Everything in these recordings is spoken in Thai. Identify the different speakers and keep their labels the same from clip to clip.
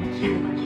Speaker 1: you.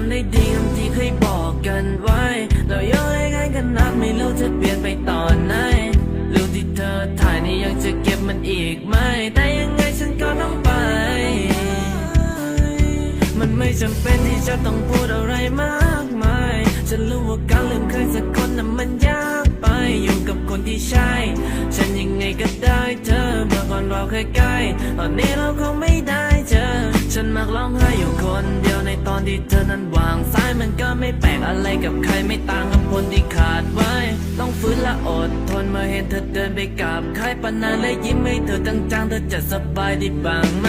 Speaker 1: ำได้ดีคำที่เคยบอกกันไว้เรายังไงกันกันนักไม่รู้จะเปลี่ยนไปตอนไหนรูปที่เธอถ่ายนี่ยังจะเก็บมันอีกไหมแต่ยังไงฉันก็ต้องไป มันไม่จำเป็นที่จะต้องพูดอะไรมากมาย ฉันรู้ว่าการลืมใครสักคนนั้นมันยากไปอยู่กับคนที่ใช่ ฉันยังไงก็ได้เธอเมื่อก่อนเราเคยใกล้ตอนนี้เราคงไม่ได้เจอ ฉันมักร้องไห้อยู่คนเดียว ตอนที่เธอนั้นวางสายมันก็ไม่แปลกอะไรกับใครไม่ต่างกับคนที่ขาดไว้ ต้องฟื้นและอดทนเมื่อเห็นเธอเดินไปกับใครปานานและยิ้มให้เธอจังๆเธอจะสบายดีบ้างไหม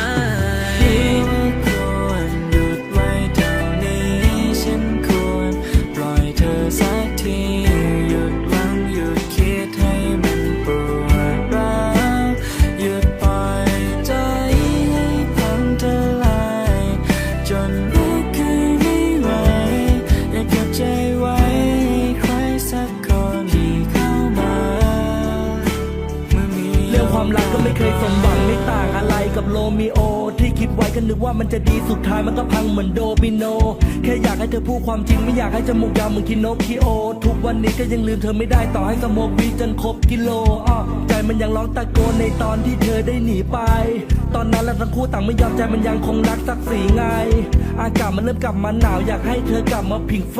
Speaker 2: เคยสมหวั
Speaker 3: งไม่ต่างอะไรกับโรมิโอ ที่คิดไว้ก็นึกว่ามันจะดีสุดท้ายมันก็พังเหมือนโดมิโน แค่อยากให้เธอพูดความจริงไม่อยากให้จมูกยาวเหมือนคิโนคิโอ ทุกวันนี้ก็ยังลืมเธอไม่ได้ต่อให้สโมกวีจนครบกิโลอ้อใจมันยังร้องตะโกนในตอนที่เธอได้หนีไป ตอนนั้นและทั้งคู่ต่างไม่ยอมใจมันยังคงรักสักสีไง อากาศมันเริ่มกลับมาหนาวอยากให้เธอกลับมาผิงไฟ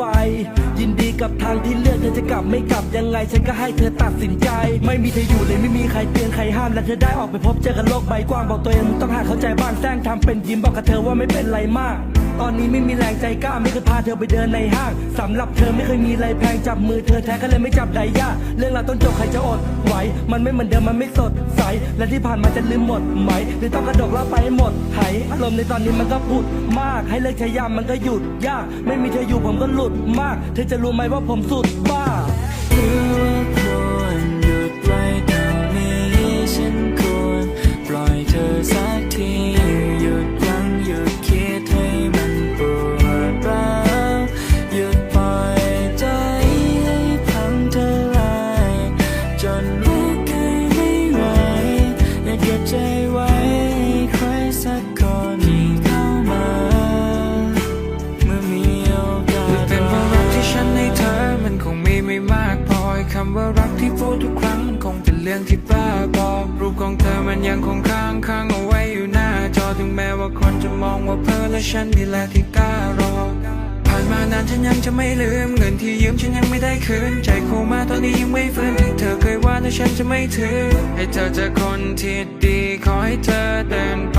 Speaker 3: ยินดีกับทางที่เลือกเธอจะกลับไม่กลับยังไง ฉันก็ให้เธอตัดสินใจ ไม่มีเธออยู่เลยไม่มีใครเตือนใครห้ามและเธอได้ออกไปพบเจอกันโลกใบกว้างบอกตัวเองมึงต้องหาเข้าใจบ้างแซงทำเป็นยิ้มบอกกับเธอว่าไม่เป็นไรมาก ตอนนี้ไม่มีแรงใจกล้าไม่เคยพาเธอไปเดินในห้างสำหรับเธอไม่เคยมีอะไรแพงจับมือเธอแท้ก็เลยไม่จับไดย่าเรื่องราวต้นจบใครจะอดไหวมันไม่เหมือนเดิมมันไม่สดใส และที่ผ่านมาจะลืมหมดไหมหรือต้องกระดกแล้วไปให้หมดไหอารมณ์ในตอนนี้มันก็พูดมาก ให้เลิกใช้ยามมันก็หยุดยาก ไม่มีเธออยู่ผมก็หลุดมาก เธอจะรู้ไหมว่าผมสุดบ้าำ
Speaker 4: ว่ารักที่พูดทุกครั้งคงเป็นเรื่องที่บ้าบอรูปของเธอมันยังคงค้างค้างเอาไว้อยู่หน้าจอถึงแม้ว่าคนจะมองว่าเพ้อและฉันนี่แหละที่กล้ารอผ่านมานานฉันยังจะไม่ลืม เงินที่ยืมฉันยังไม่ได้คืน ใจโคมาตอนนี้ยังไม่ฟื้นที่เธอเคยว่าแต่ฉันจะไม่ถือ ให้เธอเจอคนที่ดี ขอให้เธอเดินไป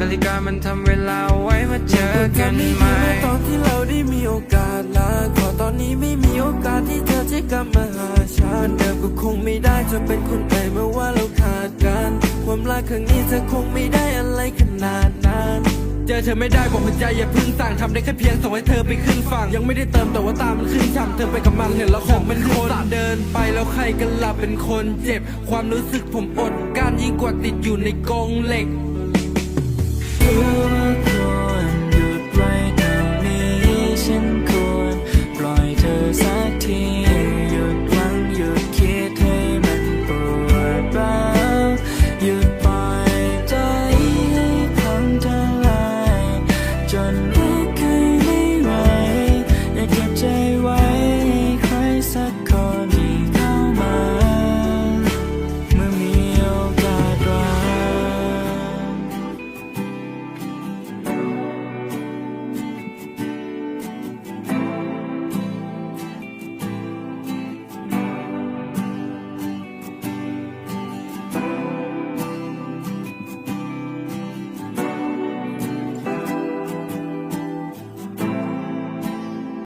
Speaker 4: นาฬิกามันทำเวลาไว้มาเจอกันใหม่
Speaker 1: ตอนที่เราได้มีโอกาสลาขอตอนนี้ไม่ โอกาสที่เธอจะกลับมาหาฉันเดิมก็คงไม่ได้จะเป็นคนไปเมื่อว่าเราขาดกัน ความรักครั้งนี้เธอคงไม่ได้อะไรขนาดนั้น
Speaker 3: เจอเธอไม่ได้บอกหัวใจอย่าพึ่งสั่งทำได้แค่เพียงส่งให้เธอไปขึ้นฝั่งยังไม่ได้เติมแต่ว่าตามมันขึ้นช่ำเธอไปกับมันเห็นแล้วของเป็นคนเดินไปแล้วใครกันล่ะเป็นคนเจ็บ ความรู้สึกผมอดกลั้ารยิ่งกว่าติดอยู่ในกรงเหล็ก